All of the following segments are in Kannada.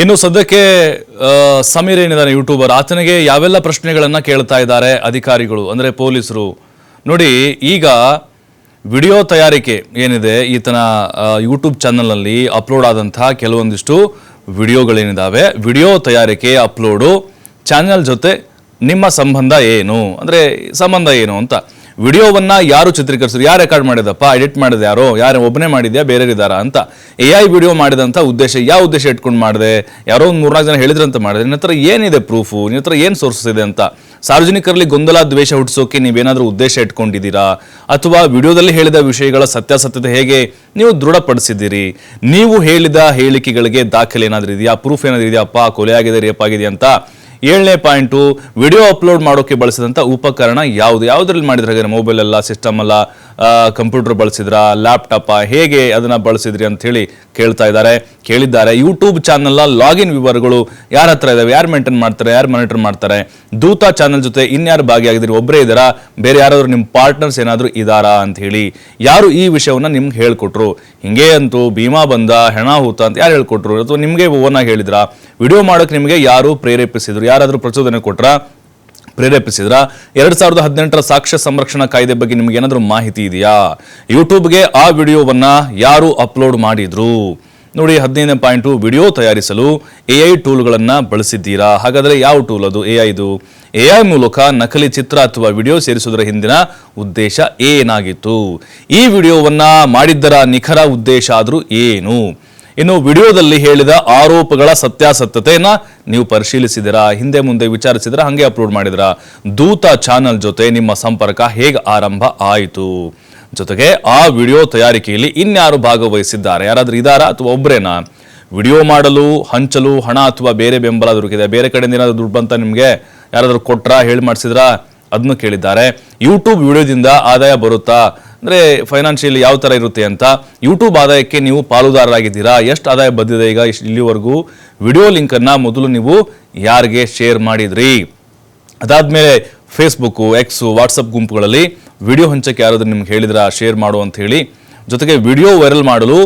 ಇನ್ನು ಸದ್ಯಕ್ಕೆ ಸಮೀರ್ ಏನಿದ್ದಾನೆ ಯೂಟ್ಯೂಬರ್ ಆತನಿಗೆ ಯಾವೆಲ್ಲ ಪ್ರಶ್ನೆಗಳನ್ನು ಕೇಳ್ತಾ ಇದ್ದಾರೆ ಅಧಿಕಾರಿಗಳು, ಅಂದರೆ ಪೊಲೀಸರು. ನೋಡಿ, ಈಗ ವಿಡಿಯೋ ತಯಾರಿಕೆ ಏನಿದೆ, ಈತನ ಯೂಟ್ಯೂಬ್ ಚಾನಲ್ನಲ್ಲಿ ಅಪ್ಲೋಡ್ ಆದಂತಹ ಕೆಲವೊಂದಿಷ್ಟು ವಿಡಿಯೋಗಳೇನಿದ್ದಾವೆ ವಿಡಿಯೋ ತಯಾರಿಕೆ ಅಪ್ಲೋಡು ಚಾನಲ್ ಜೊತೆ ನಿಮ್ಮ ಸಂಬಂಧ ಏನು? ಅಂದರೆ ಸಂಬಂಧ ಏನು ಅಂತ. ವಿಡಿಯೋವನ್ನ ಯಾರು ಚಿತ್ರೀಕರಿಸಿದ್ರು, ಯಾರು ರೆಕಾರ್ಡ್ ಮಾಡಿದಪ್ಪ ಎಡಿಟ್ ಮಾಡಿದ ಯಾರೋ, ಯಾರು ಒಬ್ಬನೇ ಮಾಡಿದ್ಯಾ ಬೇರೆ ಇದ್ದಾರಾ ಅಂತ ಎ ಐ ವಿಡಿಯೋ ಮಾಡಿದಂಥ ಉದ್ದೇಶ, ಯಾವ ಉದ್ದೇಶ ಇಟ್ಕೊಂಡು ಮಾಡಿದೆ, ಯಾರೋ ಒಂದು ಮೂರ್ನಾಲ್ಕು ಜನ ಹೇಳಿದ್ರಂತ ಮಾಡಿದೆ ನಿನ್ನ ಹತ್ರ ಏನಿದೆ ಪ್ರೂಫು ನಿನ್ನ ಹತ್ರ ಏನು ಸೋರ್ಸಸ್ ಇದೆ ಅಂತ ಸಾರ್ವಜನಿಕರಲ್ಲಿ ಗೊಂದಲ, ದ್ವೇಷ ಹುಟ್ಟಿಸೋಕೆ ನೀವೇನಾದರೂ ಉದ್ದೇಶ ಇಟ್ಕೊಂಡಿದ್ದೀರಾ? ಅಥವಾ ವಿಡಿಯೋದಲ್ಲಿ ಹೇಳಿದ ವಿಷಯಗಳ ಸತ್ಯಾಸತ್ಯತೆ ಹೇಗೆ ನೀವು ದೃಢಪಡಿಸಿದ್ದೀರಿ? ನೀವು ಹೇಳಿದ ಹೇಳಿಕೆಗಳಿಗೆ ದಾಖಲೆ ಏನಾದರೂ ಇದೆಯಾ? ಪ್ರೂಫ್ ಏನಾದರೂ ಇದೆಯಪ್ಪ ಕೊಲೆ ಆಗಿದೆ ರೇಪ್ ಆಗಿದೆ ಅಂತ ಏಳನೇ ಪಾಯಿಂಟು ವಿಡಿಯೋ ಅಪ್ಲೋಡ್ ಮಾಡೋಕ್ಕೆ ಬಳಸಿದಂಥ ಉಪಕರಣ ಯಾವುದು? ಯಾವುದ್ರಲ್ಲಿ ಮಾಡಿದ್ರೆ ಹಾಗೆ ಸಿಸ್ಟಮ್ ಅಲ್ಲ ಕಂಪ್ಯೂಟರ್ ಬಳಸಿದ್ರ ಲ್ಯಾಪ್ಟಾಪ ಹೇಗೆ ಅದನ್ನು ಬಳಸಿದ್ರಿ ಅಂತ ಹೇಳಿ ಕೇಳ್ತಾ ಇದ್ದಾರೆ, ಕೇಳಿದ್ದಾರೆ. ಯೂಟ್ಯೂಬ್ ಚಾನಲ್ನ ಲಾಗಿನ್ ವಿವರಗಳು ಯಾರ ಹತ್ರ ಇದಾವೆ? ಯಾರು ಮೇಂಟೈನ್ ಮಾಡ್ತಾರೆ? ಯಾರು ಮಾನಿಟರ್ ಮಾಡ್ತಾರೆ? ದೂತ ಚಾನಲ್ ಜೊತೆ ಇನ್ಯಾರು ಭಾಗಿಯಾಗಿದ್ದೀರಿ ಒಬ್ಬರೇ ಇದ್ದಾರಾ? ಬೇರೆ ಯಾರಾದರೂ ನಿಮ್ಮ ಪಾರ್ಟ್ನರ್ಸ್ ಏನಾದರೂ ಇದ್ದಾರಾ ಅಂತ ಹೇಳಿ ಯಾರು ಈ ವಿಷಯವನ್ನು ನಿಮ್ಗೆ ಹೇಳ್ಕೊಟ್ರು? ಹಿಂಗೆ ಅಂತೂ ಭೀಮಾ ಬಂದ, ಹೆಣ ಹೂತ ಅಂತ ಯಾರು ಹೇಳ್ಕೊಟ್ರು? ಅಥವಾ ನಿಮಗೆ ಓನಾಗಿ ಹೇಳಿದ್ರಾ? ವಿಡಿಯೋ ಮಾಡೋಕೆ ನಿಮಗೆ ಯಾರು ಪ್ರೇರೇಪಿಸಿದ್ರು? ಯಾರಾದರೂ ಪ್ರಚೋದನೆ ಕೊಟ್ರಾ? ಪ್ರೇರೇಪಿಸಿದ್ರ? ಎರಡು ಸಾವಿರದ ಹದಿನೆಂಟರ ಸಾಕ್ಷ್ಯ ಸಂರಕ್ಷಣಾ ಕಾಯ್ದೆ ಬಗ್ಗೆ ನಿಮ್ಗೆ ಏನಾದರೂ ಮಾಹಿತಿ ಇದೆಯಾ? ಯೂಟ್ಯೂಬ್ಗೆ ಆ ವಿಡಿಯೋವನ್ನ ಯಾರು ಅಪ್ಲೋಡ್ ಮಾಡಿದ್ರು? ನೋಡಿ, ಹದಿನೈದನೇ ಪಾಯಿಂಟು, ವಿಡಿಯೋ ತಯಾರಿಸಲು ಎ ಐ ಟೂಲ್ಗಳನ್ನ ಬಳಸಿದ್ದೀರಾ? ಹಾಗಾದ್ರೆ ಯಾವ ಟೂಲ್ ಅದು? ಎ ಐದು ಎ ಐ ಮೂಲಕ ನಕಲಿ ಚಿತ್ರ ಅಥವಾ ವಿಡಿಯೋ ಸೇರಿಸುವುದರ ಹಿಂದಿನ ಉದ್ದೇಶ ಏನಾಗಿತ್ತು? ಈ ವಿಡಿಯೋವನ್ನ ಮಾಡಿದ್ದರ ನಿಖರ ಉದ್ದೇಶ ಆದರೂ ಏನು? ಇನ್ನು ವಿಡಿಯೋದಲ್ಲಿ ಹೇಳಿದ ಆರೋಪಗಳ ಸತ್ಯಾಸತ್ಯತೆಯನ್ನ ನೀವು ಪರಿಶೀಲಿಸಿದಿರಾ? ಹಿಂದೆ ಮುಂದೆ ವಿಚಾರಿಸಿದ್ರ? ಹಂಗೆ ಅಪ್ಲೋಡ್ ಮಾಡಿದ್ರ? ದೂತ ಚಾನಲ್ ಜೊತೆ ನಿಮ್ಮ ಸಂಪರ್ಕ ಹೇಗೆ ಆರಂಭ ಆಯಿತು? ಜೊತೆಗೆ ಆ ವಿಡಿಯೋ ತಯಾರಿಕೆಯಲ್ಲಿ ಇನ್ಯಾರು ಭಾಗವಹಿಸಿದ್ದಾರೆ? ಯಾರಾದ್ರೂ ಇದ್ದಾರಾ ಅಥವಾ ಒಬ್ಬರೇನಾ ವಿಡಿಯೋ ಮಾಡಲು, ಹಂಚಲು, ಹಣ ಅಥವಾ ಬೇರೆ ಬೆಂಬಲ ದೊರಕಿದೆ? ಬೇರೆ ಕಡೆಯಿಂದ ಏನಾದರೂ ದುಡ್ಡು ಬಂತ ನಿಮಗೆ? ಯಾರಾದರೂ ಕೊಟ್ರಾ, ಹೇಳಿ ಮಾಡಿಸಿದ್ರಾ? ಅದನ್ನು ಕೇಳಿದ್ದಾರೆ. ಯೂಟ್ಯೂಬ್ ವಿಡಿಯೋದಿಂದ ಆದಾಯ ಬರುತ್ತಾ? ಅಂದ್ರೆ ಫೈನಾನ್ಷಿಯಲಿ ಯಾವ ಥರ ಇರುತ್ತೆ ಅಂತ ಯೂಟ್ಯೂಬ್ ಆದಾಯಕ್ಕೆ ನೀವು ಪಾಲುದಾರರಾಗಿದ್ದೀರಾ? ಎಷ್ಟು ಆದಾಯ ಬಂದಿದೆ ಈಗ ಇಲ್ಲಿವರೆಗೂ? ವಿಡಿಯೋ ಲಿಂಕನ್ನು ಮೊದಲು ನೀವು ಯಾರಿಗೆ ಶೇರ್ ಮಾಡಿದ್ರಿ? ಅದಾದಮೇಲೆ ಫೇಸ್ಬುಕ್ಕು ಎಕ್ಸು ವಾಟ್ಸಪ್ ಗುಂಪುಗಳಲ್ಲಿ ವಿಡಿಯೋ ಹಂಚಕ್ಕೆ ಯಾರಾದರೂ ನಿಮ್ಗೆ ಹೇಳಿದ್ರ ಶೇರ್ ಮಾಡು ಅಂತ ಹೇಳಿ. ಜೊತೆಗೆ ವಿಡಿಯೋ ವೈರಲ್ ಮಾಡಲು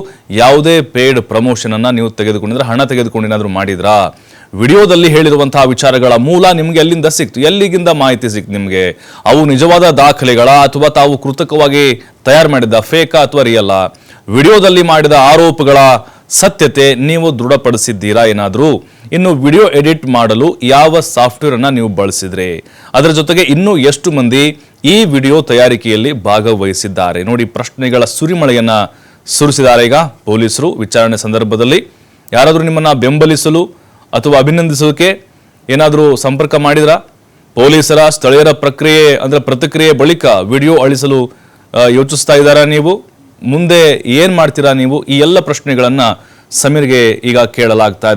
ಯಾವುದೇ ಪೇಯ್ಡ್ ಪ್ರಮೋಷನನ್ನು ನೀವು ತೆಗೆದುಕೊಂಡಿದ್ರೆ, ಹಣ ತೆಗೆದುಕೊಂಡು ಏನಾದರೂ ಮಾಡಿದ್ರಾ? ವಿಡಿಯೋದಲ್ಲಿ ಹೇಳಿರುವಂತಹ ವಿಚಾರಗಳ ಮೂಲ ನಿಮ್ಗೆ ಎಲ್ಲಿಂದ ಸಿಕ್ತು? ಎಲ್ಲಿಗಿಂದ ಮಾಹಿತಿ ಸಿಕ್ತು ನಿಮ್ಗೆ? ಅವು ನಿಜವಾದ ದಾಖಲೆಗಳ ಅಥವಾ ತಾವು ಕೃತಕವಾಗಿ ತಯಾರು ಮಾಡಿದ್ದ ಫೇಕಾ ಅಥವಾ ರಿಯಲ್ಲ ವಿಡಿಯೋದಲ್ಲಿ ಮಾಡಿದ ಆರೋಪಗಳ ಸತ್ಯತೆ ನೀವು ದೃಢಪಡಿಸಿದ್ದೀರಾ ಏನಾದರೂ? ಇನ್ನು ವಿಡಿಯೋ ಎಡಿಟ್ ಮಾಡಲು ಯಾವ ಸಾಫ್ಟ್ವೇರ್ ಅನ್ನ ನೀವು ಬಳಸಿದ್ರಿ? ಅದರ ಜೊತೆಗೆ ಇನ್ನೂ ಎಷ್ಟು ಮಂದಿ ಈ ವಿಡಿಯೋ ತಯಾರಿಕೆಯಲ್ಲಿ ಭಾಗವಹಿಸಿದ್ದಾರೆ? ನೋಡಿ, ಪ್ರಶ್ನೆಗಳ ಸುರಿಮಳೆಯನ್ನ ಸುರಿಸಿದ್ದಾರೆ ಈಗ ಪೊಲೀಸರು. ವಿಚಾರಣೆ ಸಂದರ್ಭದಲ್ಲಿ ಯಾರಾದರೂ ನಿಮ್ಮನ್ನ ಬೆಂಬಲಿಸಲು ಅಥವಾ ಅಭಿನಂದಿಸೋಕೆ ಏನಾದರೂ ಸಂಪರ್ಕ ಮಾಡಿದ್ರ? ಪೊಲೀಸರ ಸ್ಥಳೀಯರ ಪ್ರಕ್ರಿಯೆ ಅಂದರೆ ಪ್ರತಿಕ್ರಿಯೆ ಬಳಿಕ ವಿಡಿಯೋ ಅಳಿಸಲು ಯೋಚಿಸ್ತಾ ಇದ್ದಾರಾ ನೀವು? ಮುಂದೆ ಏನು ಮಾಡ್ತೀರಾ ನೀವು? ಈ ಎಲ್ಲ ಪ್ರಶ್ನೆಗಳನ್ನು ಸಮೀರ್ಗೆ ಈಗ ಕೇಳಲಾಗ್ತಾ